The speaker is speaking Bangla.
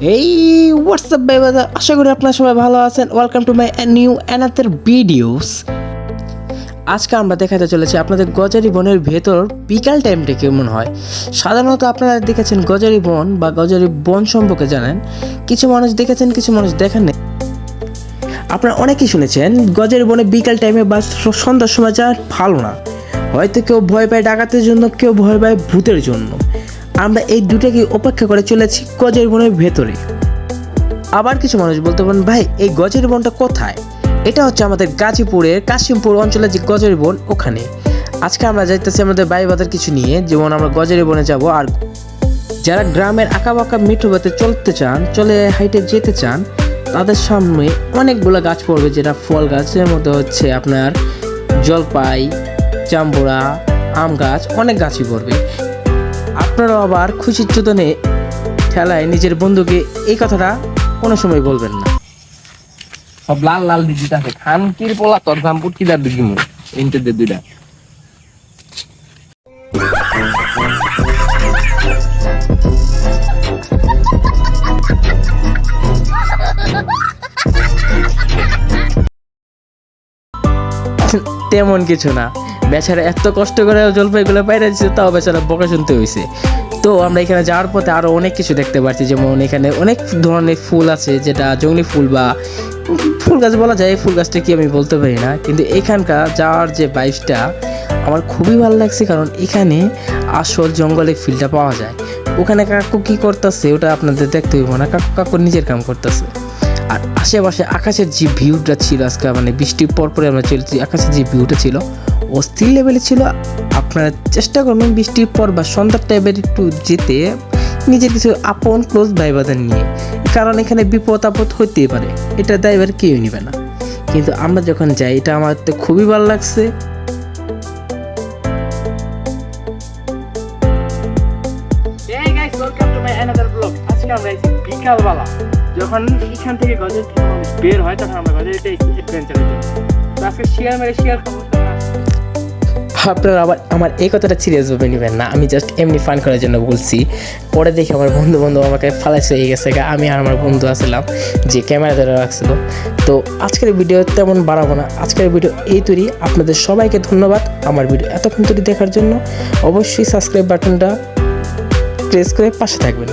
এই হোয়াটসঅ্যাপ ভাই আশা করি আপনারা সবাই ভালো আছেন। Welcome to my new another videos আজকে আমরা দেখাতে চলেছি আপনাদের গজারি বনের ভেতর বিকাল টাইমটা কেমন হয়। সাধারণত আপনারা দেখেছেন গজারি বন বা গজারি বন সম্পর্কে জানেন। কিছু মানুষ দেখেছেন, কিছু মানুষ দেখেন। আপনারা অনেকেই শুনেছেন, গজারি বনে বিকাল টাইমে বা সন্ধ্যার সময় যা ভালো না। হয়তো কেউ ভয় পায় ডাকাতের জন্য, কেউ ভয় পায় ভূতের জন্য। আমরা এই দুটাকে উপেক্ষা করে চলেছি গজারি বনের ভেতরে। আবার কিছু মানুষ বলতে পারেন, ভাই, এই গজারি বনটা কোথায়? এটা হচ্ছে আমাদের গাজীপুরের কাশিমপুর অঞ্চলের যে গজারি বন ওখানে। আজকে আমরা যাইতেছি আমাদের বাই বাজার কিছু নিয়ে, যেমন আমরা গজের বনে যাব আর যারা গ্রামের আঁকা বাঁকা মিঠুবাতে চলতে চান, চলে হাইটে যেতে চান, তাদের সামনে অনেকগুলো গাছ পড়বে, যেটা ফল গাছের মধ্যে হচ্ছে আপনার জলপাই, জাম্বুরা, আম গাছ, অনেক গাছই পড়বে। আপনারাও আবার খুশির চোদনে ঠেলায় নিজের বন্ধুকে এই কথাটা কোনো সময় বলবেন না। সব লাল লাল দিদি আছে। খানকির পোলা তোর জাম্পুর কিদার দিদি মু ইন্টার দে দুইটা। তেমন কিছু না। বেচারা এত কষ্ট করে জলপাইগুলো বাইরে দিচ্ছে তাও বেচারা বকা শুনতে হয়েছে তো আমরা এখানে যাওয়ার পথে আরও অনেক কিছু দেখতে পাচ্ছি যেমন এখানে অনেক ধরনের ফুল আছে, যেটা জঙ্গলি ফুল বা ফুল গাছ বলা যায় ফুল গাছটা কি আমি বলতে পারি না, কিন্তু এখানকার যাওয়ার যে বাইকটা আমার খুবই ভালো লাগছে, কারণ এখানে আসল জঙ্গলের ফিলটা পাওয়া যায়। ওখানে কাকু কি করতেছে, ওটা আপনাদের দেখতে হইব না, কাকু কাকু নিজের কাম করতেছে। আর আশেপাশে আকাশের যে ভিউটা ছিল আজকে মানে বৃষ্টির পর পরে আমরা চলছি আকাশের যে ভিউটা ছিল অস্থির লেভেলে ছিল। আপনারা চেষ্টা করবেন বৃষ্টির পর বা সন্ধ্যার টাইপের একটু যেতে, নিজের কিছু আপন ক্লোজ ভাইবাদের নিয়ে। কারণ এখানে বিপদ আপদ হইতেই পারে, এটা দায়বার কেউ নিবে না। কিন্তু আমরা যখন যাই, এটা আমার তো খুবই ভালো লাগছে। যখন এখান থেকে থেকে বের হয়, তখন আমরা তো আজকে শেয়ার মেরে শেয়ার আপনারা আবার আমার এই কথাটা সিরিয়াস ভাবে নেবেন না। আমি জাস্ট এমনি ফান করার জন্য বলছি। পরে দেখি আমার বন্ধু বন্ধু আমাকে ফালাইছে হয়ে গেছে। আমি আর আমার বন্ধু আসলাম যে ক্যামেরা ধরে রাখছিল। তো আজকের ভিডিও তেমন বাড়াবো না। আজকের ভিডিও এই তৈরি। আপনাদের সবাইকে ধন্যবাদ আমার ভিডিও এতক্ষণ তৈরি দেখার জন্য। অবশ্যই সাবস্ক্রাইব বাটনটা প্রেস করে পাশে থাকবেন।